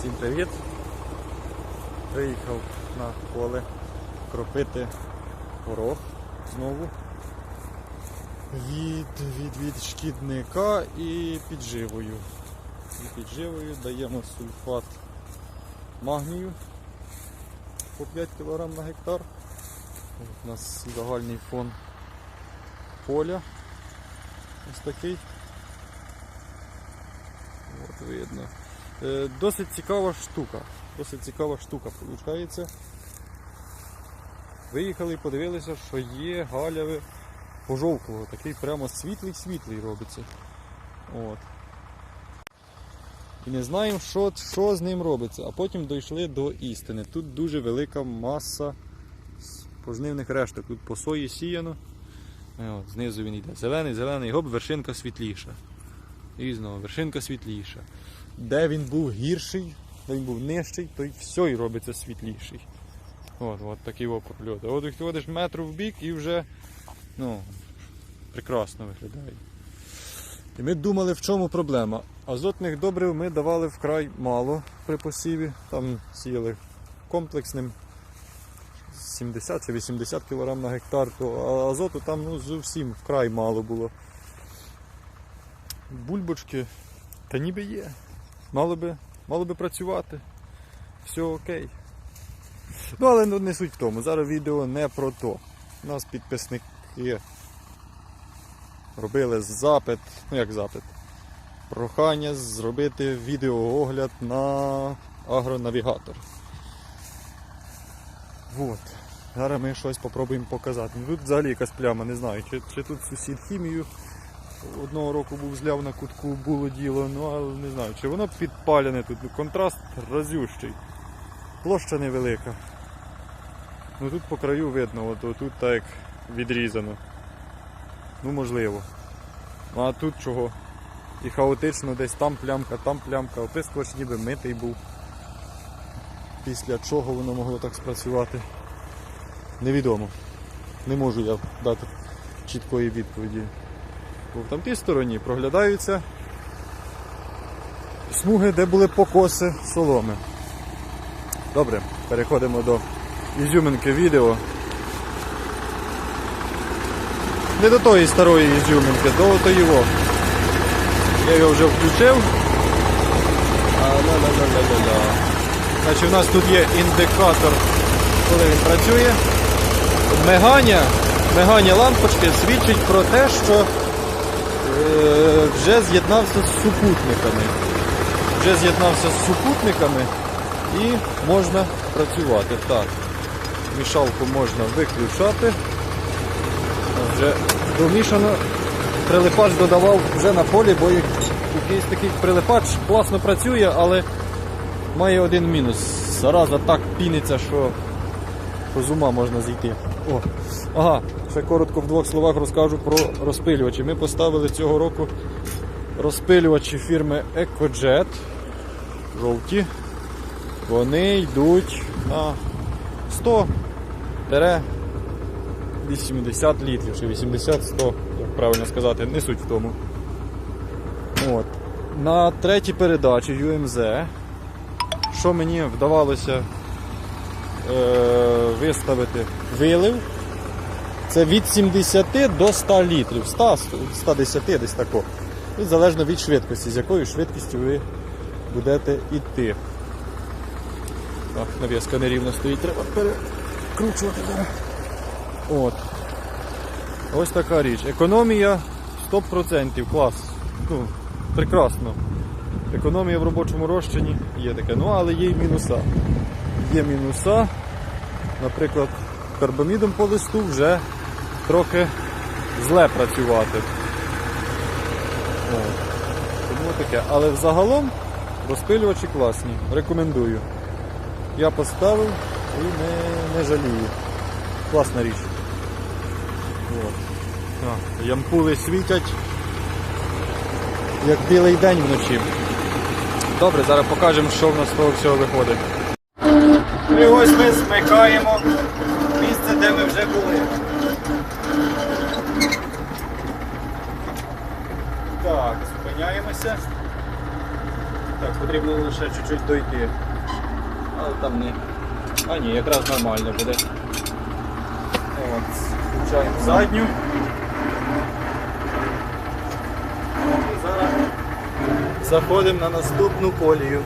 Всім привіт! Приїхав на поле кропити горох знову від, від, від шкідника і підживою. І підживою даємо сульфат магнію по 5 кг на гектар. От у нас загальний фон поля. Ось такий. От видно. Е, Досить цікава штука. Досить цікава штука виходить. Виїхали і подивилися, що є галяве пожовклого. Такий прямо світлий-світлий робиться. От. І не знаємо, що, що з ним робиться. А потім дійшли до істини. Тут дуже велика маса пожнивних решток. Тут по сої сіяно. Е, От, знизу він йде. Зелений, зелений, гоп, вершинка світліша. І вершинка світліша. Де він був гірший, де він був нижчий, то й все і робиться світліший. От, от такий о прольот. А От як ти ходиш метр в бік і вже ну, прекрасно виглядає. І ми думали, в чому проблема. Азотних добрив ми давали вкрай мало при посіві. Там сіяли комплексним 70 чи 80 кг на гектар, то азоту там ну, зовсім вкрай мало було. Бульбочки та ніби є. Мало би, мало би працювати. Все окей. Ну, але ну, не суть в тому. Зараз відео не про то. У нас підписники робили запит, ну як запит, прохання зробити відеоогляд на агронавігатор. Вот. Зараз ми щось спробуємо показати. Ну, Тут взагалі якась пляма, не знаю, чи, чи тут сусід хімію одного року був зляв на кутку, було діло, ну але не знаю, чи воно підпалене тут. Ну, контраст разющий. Площа невелика. Ну тут по краю видно, от тут так як відрізано. Ну можливо. Ну, А тут чого? І хаотично десь там плямка, там плямка, опискувач ніби митий був. Після чого воно могло так спрацювати? Невідомо. Не можу я дати чіткої відповіді. В тамтій стороні проглядаються смуги, де були покоси соломи. Добре, переходимо до ізюминки відео. Не до тої старої ізюминки, до во. Я його вже включив. Значить, у нас тут є індикатор, коли він працює. Мигання, мигання лампочки свідчить про те, що вже з'єднався з супутниками. Вже з'єднався з супутниками і можна працювати. Так, мішалку можна виключати. Вже домішано. Прилипач додавав вже на полі, бо якийсь такий прилипач класно працює, але має один мінус. Зараза так піниться, що, що з ума можна зійти. О. Ага, ще коротко в двох словах розкажу про розпилювачі. Ми поставили цього року розпилювачі фірми EcoJet. Жовті. Вони йдуть на 100 80 літрів чи 80-100, як правильно сказати, не суть в тому. От. На третій передачі UMZ, що мені вдавалося е, виставити вилив, це від 70 до 100 літрів, 100, 110 десь тако. Залежно від швидкості, з якою швидкістю ви будете йти. Так, нав'язка нерівно стоїть, треба перекручувати. От. Ось така річ. Економія 100%, клас. Ну, прекрасно. Економія в робочому розчині є таке. Ну, але є й мінуса. Є мінуса. Наприклад, карбамідом по листу вже трохи зле працювати. Тому таке. Але взагалом розпилювачі класні. Рекомендую. Я поставив і не, не жалію. Класна річ. От. Ямпули світять як білий день вночі. Добре, зараз покажемо, що в нас з того всього виходить. І ось ми змикаємо місце, де ми вже були. Так, зупиняємося. Так, потрібно лише чуть-чуть дойти. Але там не. А ні, якраз нормально буде. От, включаємо задню. І зараз заходимо на наступну колію.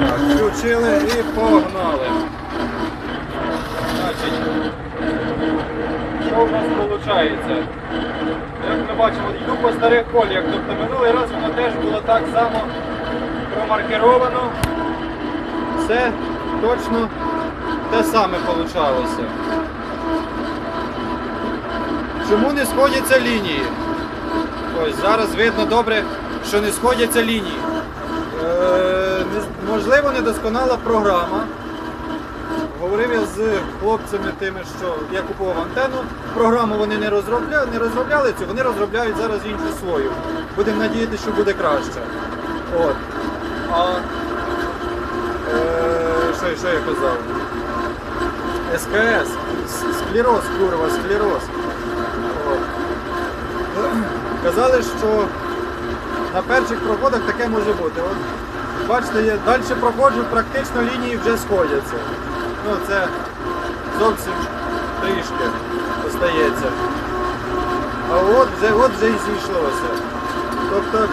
Так, включили і погнали. Значить, що в нас виходить? Як ми бачимо, йду по старих коліях. Тобто минулий раз воно теж було так само промаркеровано. Все точно те саме вийшло. Чому не сходяться лінії? Ось зараз видно добре, що не сходяться лінії. Можливо, недосконала програма. Говорив я з хлопцями тими, що я купував антенну. Програму вони не розробляли, не розробляли цю, вони розробляють зараз іншу свою. Будемо надіятися, що буде краще. От. А е, що, що я казав? СКС. С- Склероз, курва, склероз. От. Казали, що на перших проходах таке може бути. От, бачите, я далі проходжу, практично лінії вже сходяться. Ну, це зовсім трішки остається. А от вже, от вже і зійшлося. Тобто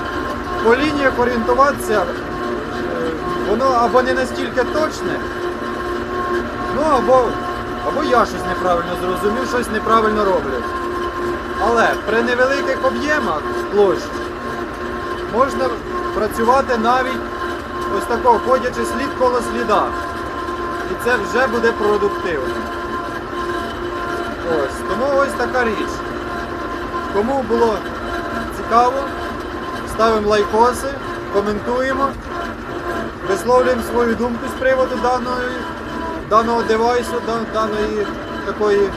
по лініях орієнтуватися, е, воно або не настільки точне, ну або, або я щось неправильно зрозумів, щось неправильно роблю. Але при невеликих об'ємах площ можна працювати навіть ось такого, ходячи слід коло сліда. І це вже буде продуктивно. Ось, тому ось така річ. Кому було цікаво, ставимо лайкоси, коментуємо, висловлюємо свою думку з приводу даної, даного девайсу, даної такої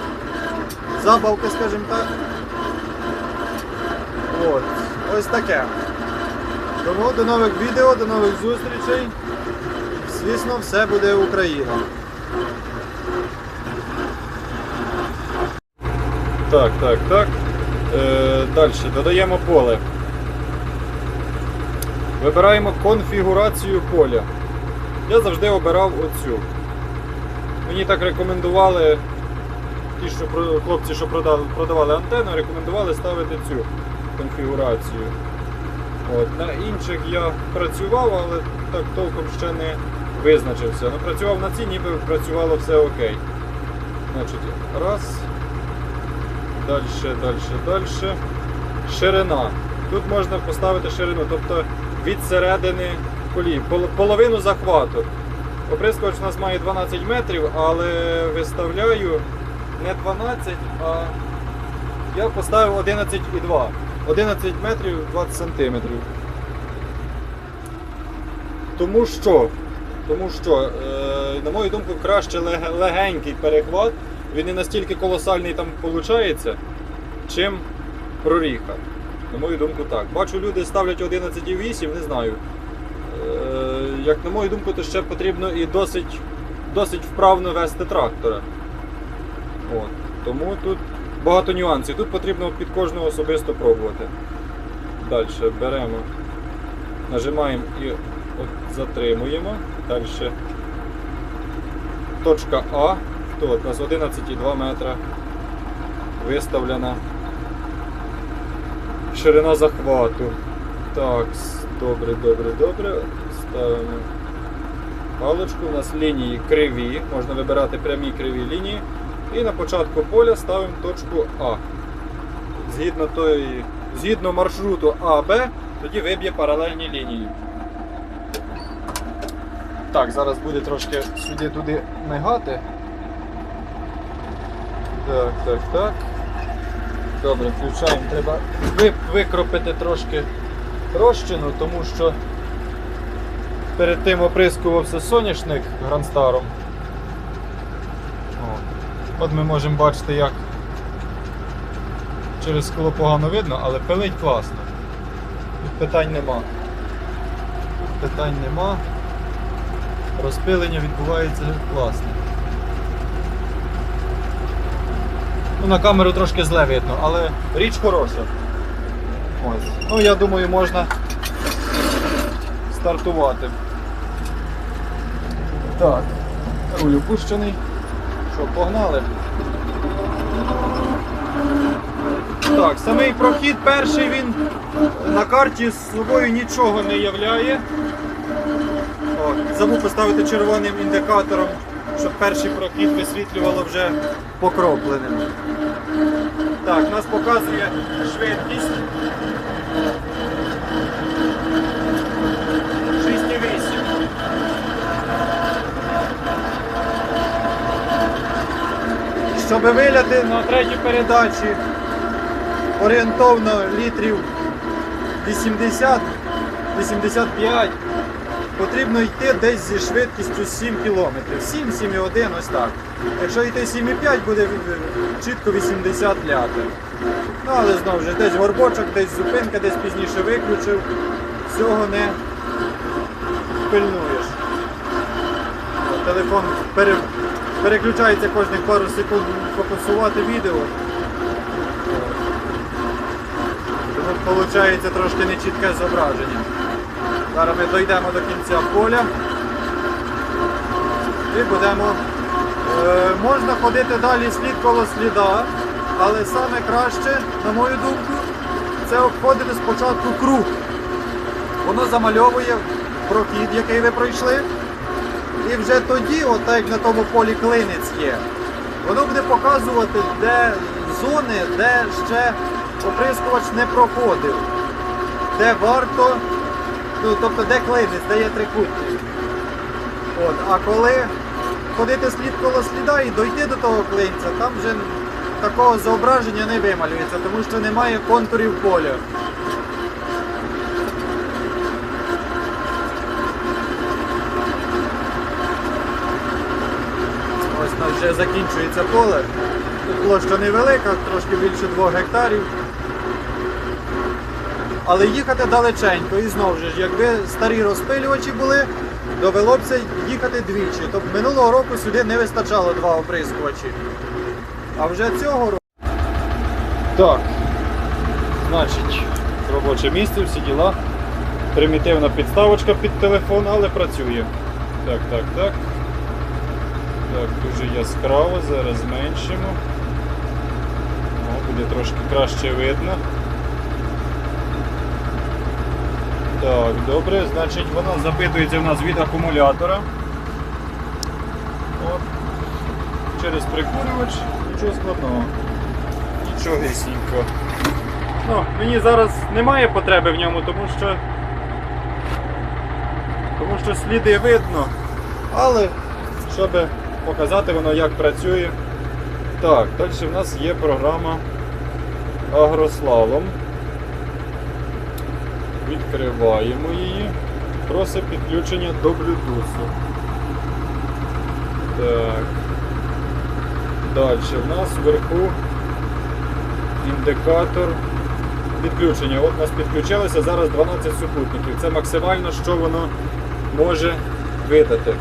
забавки, скажімо так. От, ось таке. Тому до нових відео, до нових зустрічей. Звісно, все буде Україна. Так, так, так. Е, далі додаємо поле. Вибираємо конфігурацію поля. Я завжди обирав оцю. Мені так рекомендували ті, що хлопці, що продавали антенну, рекомендували ставити цю конфігурацію. От. На інших я працював, але так толком ще не визначився. Ну, працював на цій, ніби працювало все окей. Значить, раз. Далі, далі, далі. Ширина. Тут можна поставити ширину, тобто від середини колії, пол- половину захвату. Оприскувач у нас має 12 метрів, але виставляю не 12, а я поставив 11,2. 11 метрів 20 сантиметрів. Тому що, тому що е, на мою думку, краще лег- легенький перехват. Він не настільки колосальний там виходить, чим проріха. На мою думку, так. Бачу, люди ставлять 11,8, не знаю. Е, як на мою думку, то ще потрібно і досить, досить вправно вести трактора. От. Тому тут багато нюансів. Тут потрібно під кожного особисто пробувати. Далі беремо, нажимаємо і от затримуємо. Далі точка А. Тут у нас 11,2 метра виставлена ширина захвату. Так, добре, добре, добре. Ставимо паличку. У нас лінії криві, можна вибирати прямі криві лінії. І на початку поля ставимо точку А. Згідно, тої, згідно маршруту АБ, тоді виб'є паралельні лінії. Так, зараз буде трошки сюди-туди мигати. Так, так, так. Добре, включаємо. Треба викропити трошки розчину, тому що перед тим оприскувався соняшник гранстаром. От ми можемо бачити, як через скло погано видно, але пилить класно. Тут питань нема. Питань нема. Розпилення відбувається класно. Ну, на камеру трошки зле видно, але річ хороша. Ось. Ну, я думаю, можна стартувати. Так, руль опущений. Що, погнали? Так, самий прохід перший він на карті з собою нічого не являє. О, забув поставити червоним індикатором, щоб перший прохід висвітлювало вже покропленим. Так, нас показує швидкість. Щоб виляти на третій передачі орієнтовно літрів 80-85, потрібно йти десь зі швидкістю 7 км. 7-7,1 ось так. Якщо йти 7,5, буде чітко 80 ляти. Ну, але знову ж десь горбочок, десь зупинка, десь пізніше виключив. Всього не пильнуєш. Телефон пере- переключається кожних пару секунд фокусувати відео. Тому виходить трошки нечітке зображення. Зараз ми дійдемо до кінця поля і будемо. Е, можна ходити далі слід коло сліда, але саме краще, на мою думку, це обходити спочатку круг. Воно замальовує прохід, який ви пройшли. І вже тоді, от як на тому полі клинець є, воно буде показувати, де зони, де ще оприскувач не проходив, де варто, ну тобто де клинець, де є трикутник. От, а коли ходити слід коло сліда і дойти до того клинця, там вже такого зображення не вималюється, тому що немає контурів поля. Вже закінчується поле. Площа невелика, трошки більше 2 гектарів. Але їхати далеченько і знову ж, якби старі розпилювачі були, довелося їхати двічі. Тобто минулого року сюди не вистачало два оприскувачі. А вже цього року. Так. Значить, робоче місце, всі діла. Примітивна підставочка під телефон, але працює. Так, так, так. Так, дуже яскраво, зараз зменшимо. О, буде трошки краще видно. Так, добре, значить воно запитується в нас від акумулятора. От. Через прикурювач, нічого складного. Нічого гісінько. Ну, мені зараз немає потреби в ньому, тому що тому що сліди видно. Але щоб показати воно як працює. Так, далі в нас є програма Агрослалом. Відкриваємо її. Просить підключення до Bluetooth. Так. Далі в нас вверху індикатор підключення. От у нас підключилося зараз 12 супутників. Це максимально, що воно може видати.